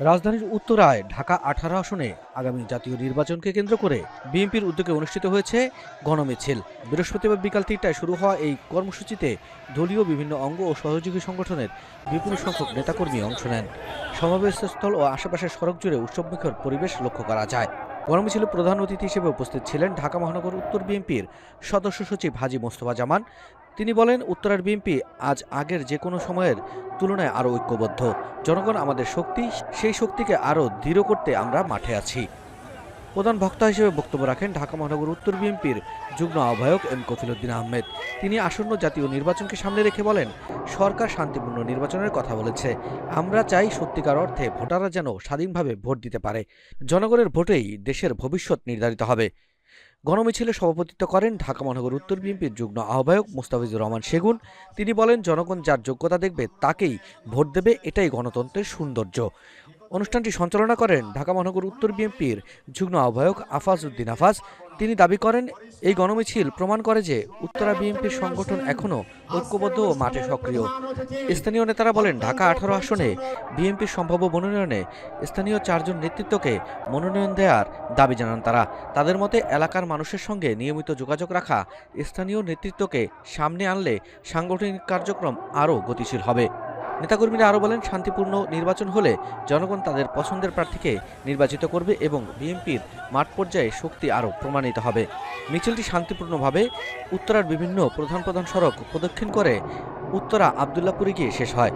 রাজধানীর উত্তরায় ঢাকা আঠারো আসনে আগামী জাতীয় নির্বাচনকে কেন্দ্র করে বিএনপির উদ্যোগে অনুষ্ঠিত হয়েছে গণমিছিল। বৃহস্পতিবার বিকাল তিনটায় শুরু হওয়া এই কর্মসূচিতে দলীয় বিভিন্ন অঙ্গ ও সহযোগী সংগঠনের বিপুল সংখ্যক নেতাকর্মী অংশ নেন। সমাবেশস্থল ও আশেপাশের সড়ক জুড়ে উৎসবমুখর পরিবেশ লক্ষ্য করা যায়। গণমিছিলে প্রধান অতিথি হিসেবে উপস্থিত ছিলেন ঢাকা মহানগর উত্তর বিএনপির সদস্য সচিব হাজি মোস্তফা জামান তিনি বলেন, উত্তরার বিএনপি আজ আগের যে কোনো সময়ের তুলনায় আরও ঐক্যবদ্ধ। জনগণ আমাদের শক্তি, সেই শক্তিকে আরও দৃঢ় করতে আমরা মাঠে আছি। প্রধান বক্তা হিসেবে বক্তব্য রাখেন ঢাকা মহানগর উত্তর বিএনপির যুগ্ম আহ্বায়ক এম কফিলুদ্দিন আহমেদ। তিনি আসন্ন জাতীয় নির্বাচনকে সামনে রেখে বলেন, সরকার শান্তিপূর্ণ নির্বাচনের কথা বলেছে। আমরা চাই সত্যিকার অর্থে ভোটাররা যেন স্বাধীনভাবে ভোট দিতে পারে। জনগণের ভোটেই দেশের ভবিষ্যৎ নির্ধারিত হবে। গণমিছিলে সভাপতিত্ব করেন ঢাকা মহানগর উত্তর বিএনপির যুগ্ম আহ্বায়ক মুস্তাফিজুর রহমান সেগুন। তিনি বলেন, জনগণ যার যোগ্যতা দেখবে, তাকেই ভোট দেবে, এটাই গণতন্ত্রের সৌন্দর্য। অনুষ্ঠানটি সঞ্চালনা করেন ঢাকা মহানগর উত্তর বিএনপির যুগ্ম আহ্বায়ক আফাজ উদ্দিন আফাজ। তিনি দাবি করেন, এই গণমিছিল প্রমাণ করে যে উত্তরা বিএনপির সংগঠন এখনও ঐক্যবদ্ধ ও মাঠে সক্রিয়। স্থানীয় নেতারা বলেন, ঢাকা আঠারো আসনে বিএনপির সম্ভাব্য মনোনয়নে স্থানীয় চারজন নেতৃত্বকে মনোনয়ন দেওয়ার দাবি জানান তারা। তাদের মতে, এলাকার মানুষের সঙ্গে নিয়মিত যোগাযোগ রাখা স্থানীয় নেতৃত্বকে সামনে আনলে সাংগঠনিক কার্যক্রম আরও গতিশীল হবে। নেতাকর্মীরা আরও বলেন, শান্তিপূর্ণ নির্বাচন হলে জনগণ তাদের পছন্দের প্রার্থীকে নির্বাচিত করবে এবং বিএনপির মাঠ পর্যায়ে শক্তি আরও প্রমাণিত হবে। মিছিলটি শান্তিপূর্ণভাবে উত্তরার বিভিন্ন প্রধান প্রধান সড়ক প্রদক্ষিণ করে উত্তরা আবদুল্লাপুরে গিয়ে শেষ হয়।